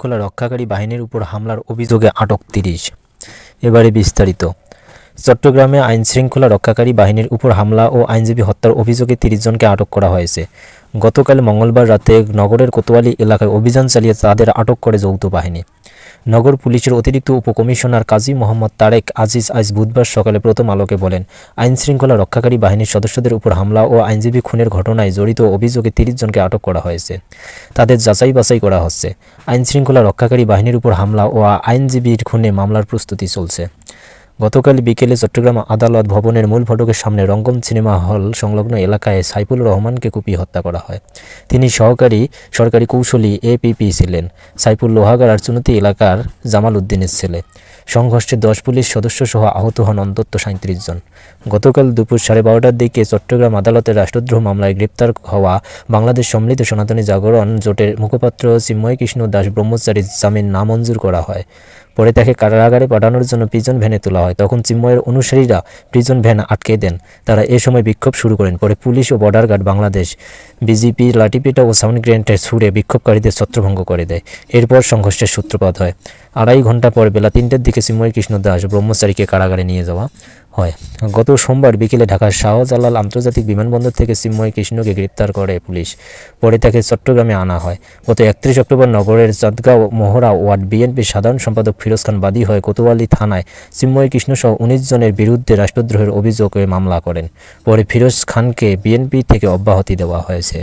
শৃঙ্খলা রক্ষাকারী বাহিনীর উপর হামলার অভিযোগে আটক তিরিশ। এবারে বিস্তারিত। চট্টগ্রামে আইন শৃঙ্খলা রক্ষাকারী বাহিনীর উপর হামলা ও আইনজীবী হত্যার অভিযোগে তিরিশ জনকে আটক করা হয়েছে। গতকাল মঙ্গলবার রাতে নগরের কোতোয়ালি এলাকায় অভিযান চালিয়ে তাদের আটক করে যৌথ বাহিনী। নগর পুলিশের অতিরিক্ত উপকমিশনার কাজী মোহাম্মদ তারেক আজিজ আজ বুধবার সকালে প্রথম আলোকে বলেন, আইন শৃঙ্খলা রক্ষাকারী বাহিনীর সদস্যদের উপর হামলা ও আইনজীবী খুনের ঘটনায় জড়িত অভিযোগে তিরিশ জনকে আটক করা হয়েছে। তাদের যাচাই বাছাই করা হচ্ছে। আইন শৃঙ্খলা রক্ষাকারী বাহিনীর উপর হামলা ও আইনজীবীর খুনে মামলার প্রস্তুতি চলছে। গতকাল বিকেলে চট্টগ্রাম আদালত ভবনের মূল ফটকের সামনে রঙ্গম সিনেমা হল সংলগ্ন এলাকায় সাইফুল রহমানকে কুপিয়ে হত্যা করা হয়। তিনি সহকারী সরকারি কৌশলী এপিপি ছিলেন। সাইফুল লোহাগার চুনতি এলাকার জামাল উদ্দিনের ছেলে। সংঘর্ষে দশ পুলিশ সদস্য সহ আহত হন অন্তত সাঁত্রিশ জন। গতকাল দুপুর সাড়ে বারোটার দিকে চট্টগ্রাম আদালতের রাষ্ট্রদ্রোহ মামলায় গ্রেপ্তার হওয়া বাংলাদেশ সম্মিলিত সনাতনী জাগরণ জোটের মুখপাত্র চিন্ময় কৃষ্ণ দাস ব্রহ্মচারীর জামিন নামঞ্জুর করা হয়। পরে তাকে কারাগারে পাঠানোর জন্য প্রিজন ভ্যানে তোলা হয়। তখন চিন্ময়ের অনুসারীরা প্রিজন ভ্যান আটকে দেন। তারা এ সময় বিক্ষোভ শুরু করেন। পরে পুলিশ ও বর্ডার গার্ড বাংলাদেশ বিজিপি লাঠিপিটা ও সাউন্ড গ্রেনেডের ছুড়ে বিক্ষোভকারীদের ছত্রভঙ্গ করে দেয়। এরপর সংঘর্ষের সূত্রপাত হয়। আড়াই ঘণ্টা পর বেলা তিনটের দিকে চিন্ময় কৃষ্ণ দাস ব্রহ্মচারীকে কারাগারে নিয়ে যাওয়া। হয়। গত সোমবার বিকেলে ঢাকার শাহজালাল আন্তর্জাতিক বিমানবন্দর থেকে চিন্ময় কৃষ্ণকে গ্রেপ্তার করে পুলিশ। পরে তাকে চট্টগ্রামে আনা হয়। গত একত্রিশ অক্টোবর নগরের চাঁদগাঁও মোহরা ওয়ার্ড বিএনপির সাধারণ সম্পাদক ফিরোজ খান বাদী হয়ে কোতোয়ালি থানায় চিন্ময় কৃষ্ণ সহ উনিশ জনের বিরুদ্ধে রাষ্ট্রদ্রোহের অভিযোগে মামলা করেন। পরে ফিরোজ খানকে বিএনপি থেকে অব্যাহতি দেওয়া হয়েছে।